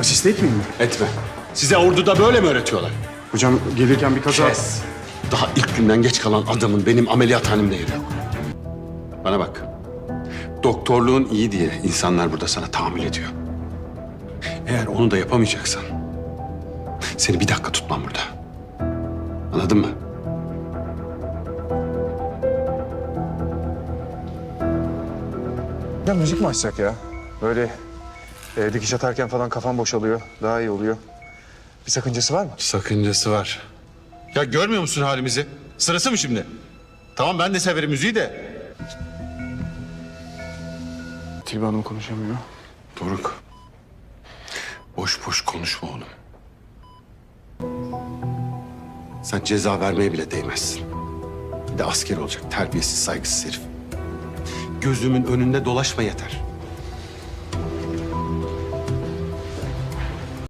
Asist etmeyeyim mi? Etme. Size orduda böyle mi öğretiyorlar? Hocam gelirken bir kaza... Kes. Daha ilk günden geç kalan adamın benim ameliyathanemde yeri yok. Bana bak. Doktorluğun iyi diye insanlar burada sana tahammül ediyor. Eğer onu da yapamayacaksan... ...seni bir dakika tutmam burada. Anladın mı? Ya müzik mi açsak ya? Böyle e, dikiş atarken falan kafam boşalıyor. Daha iyi oluyor. Bir sakıncası var mı? Sakıncası var. Ya görmüyor musun halimizi? Sırası mı şimdi? Tamam ben de severim müziği de. Tilbe Hanım konuşamıyor. Doruk. Boş boş konuşma oğlum. Sen ceza vermeye bile değmezsin. Bir de asker olacak terbiyesiz saygısız herif. Gözümün önünde dolaşma yeter.